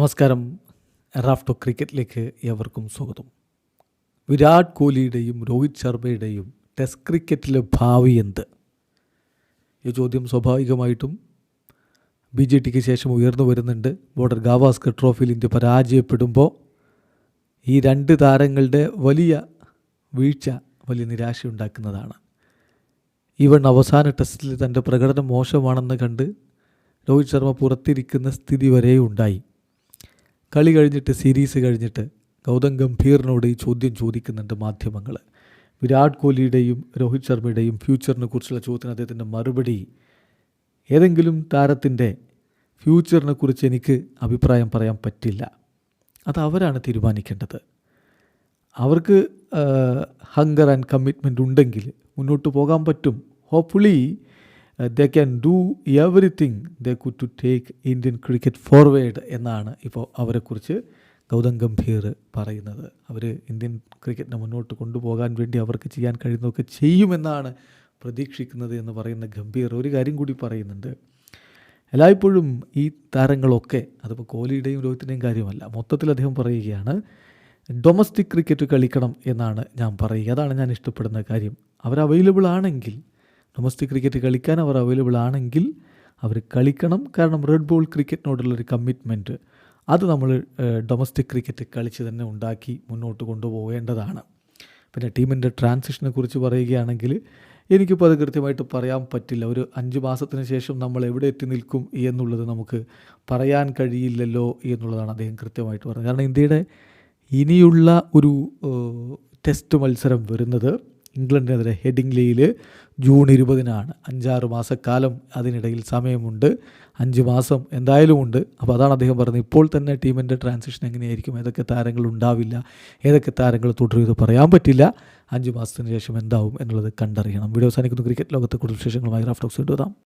നമസ്കാരം. റാഫ്റ്റോ ക്രിക്കറ്റിലേക്ക് ഏവർക്കും സ്വാഗതം. വിരാട് കോഹ്ലിയുടെയും രോഹിത് ശർമ്മയുടെയും ടെസ്റ്റ് ക്രിക്കറ്റിലെ ഭാവി എന്ത്? ഈ ചോദ്യം സ്വാഭാവികമായിട്ടും ബി ജെ ടിക്ക് ശേഷം ഉയർന്നു വരുന്നുണ്ട്. ബോർഡർ ഗാവാസ്കർ ട്രോഫിയിൽ ഇന്ത്യ പരാജയപ്പെടുമ്പോൾ ഈ രണ്ട് താരങ്ങളുടെ വലിയ വീഴ്ച വലിയ നിരാശയുണ്ടാക്കുന്നതാണ് ഈവൺ അവസാന ടെസ്റ്റിൽ തന്റെ പ്രകടനം മോശമാണെന്ന് കണ്ട് രോഹിത് ശർമ്മ പുറത്തിരിക്കുന്ന സ്ഥിതി വരെ ഉണ്ടായി കളി കഴിഞ്ഞിട്ട് സീരീസ് കഴിഞ്ഞിട്ട് ഗൗതം ഗംഭീറിനോട് ഈ ചോദ്യം ചോദിക്കുന്നുണ്ട് മാധ്യമങ്ങൾ. വിരാട് കോഹ്ലിയുടെയും രോഹിത് ശർമ്മയുടെയും ഫ്യൂച്ചറിനെ കുറിച്ചുള്ള ചോദ്യത്തിന് അദ്ദേഹത്തിന്റെ മറുപടി ഏതെങ്കിലും താരത്തിന്റെ ഫ്യൂച്ചറിനെ കുറിച്ച് എനിക്ക് അഭിപ്രായം പറയാൻ പറ്റില്ല. അത് അവരാണ് തീരുമാനിക്കേണ്ടത്. അവർക്ക് ഹങ്കർ ആൻഡ് കമ്മിറ്റ്മെന്റ് ഉണ്ടെങ്കിൽ മുന്നോട്ട് പോകാൻ പറ്റും. Hopefully they can do everything they could to take Indian cricket forward എന്നാണ് ഇപ്പോൾ അവരെക്കുറിച്ച് ഗൗതം ഗംഭീർ പറയുന്നത്. അവർ ഇന്ത്യൻ ക്രിക്കറ്റിനെ മുന്നോട്ട് കൊണ്ടുപോകാൻ വേണ്ടി അവർക്ക് ചെയ്യാൻ കഴിയുന്നതൊക്കെ ചെയ്യുമെന്നാണ് പ്രതീക്ഷിക്കുന്നത് എന്ന് പറയുന്ന ഗംഭീർ ഒരു കാര്യം കൂടി പറയുന്നുണ്ട്. എല്ലായ്പ്പോഴും ഈ താരങ്ങളൊക്കെ അതിപ്പോൾ കോഹ്ലിയുടെയും രോഹിത്തിന്റെയും കാര്യമല്ല മൊത്തത്തിൽ അദ്ദേഹം പറയുകയാണ് ഡൊമസ്റ്റിക് ക്രിക്കറ്റ് കളിക്കണം എന്നാണ് ഞാൻ പറയുക. അതാണ് ഞാൻ ഇഷ്ടപ്പെടുന്ന കാര്യം. അവർ അവൈലബിൾ ആണെങ്കിൽ ഡൊമസ്റ്റിക് ക്രിക്കറ്റ് കളിക്കാൻ അവർ അവൈലബിൾ ആണെങ്കിൽ അവർ കളിക്കണം. കാരണം റെഡ് ബോൾ ക്രിക്കറ്റിനോടുള്ളൊരു കമ്മിറ്റ്മെന്റ് അത് നമ്മൾ ഡൊമസ്റ്റിക് ക്രിക്കറ്റ് കളിച്ച് തന്നെ ഉണ്ടാക്കി മുന്നോട്ട് കൊണ്ടുപോകേണ്ടതാണ്. പിന്നെ ടീമിന്റെ ട്രാൻസിഷനെ കുറിച്ച് പറയുകയാണെങ്കിൽ എനിക്കിപ്പോൾ അത് കൃത്യമായിട്ട് പറയാൻ പറ്റില്ല. ഒരു അഞ്ച് മാസത്തിന് ശേഷം നമ്മൾ എവിടെ എത്തി നിൽക്കും എന്നുള്ളത് നമുക്ക് പറയാൻ കഴിയില്ലല്ലോ എന്നുള്ളതാണ് അദ്ദേഹം കൃത്യമായിട്ട് പറഞ്ഞത്. കാരണം ഇന്ത്യയുടെ ഇനിയുള്ള ഒരു ടെസ്റ്റ് മത്സരം വരുന്നത് ഇംഗ്ലണ്ടിനെതിരെ ഹെഡിംഗ്ലിയിൽ ജൂൺ ഇരുപതിനാണ്. അഞ്ചാറ് മാസക്കാലം അതിനിടയിൽ സമയമുണ്ട്. അഞ്ച് മാസം എന്തായാലും ഉണ്ട്. അപ്പോൾ അതാണ് അദ്ദേഹം പറഞ്ഞത്. ഇപ്പോൾ തന്നെ ടീമിന്റെ ട്രാൻസിഷൻ എങ്ങനെയായിരിക്കും? ഏതൊക്കെ താരങ്ങൾ ഉണ്ടാവില്ല? ഏതൊക്കെ താരങ്ങൾ തുടരും ഇത് പറയാൻ പറ്റില്ല. അഞ്ച് മാസത്തിന് ശേഷം എന്താവും എന്നുള്ളത് കണ്ടറിയണം. വീഡിയോ സാധിക്കുന്നു ക്രിക്കറ്റ് ലോകത്തെ കൂടുതൽ വിശേഷങ്ങളുമായി റാഫ്റ്റോക്സ് ഇട്ടുവരാം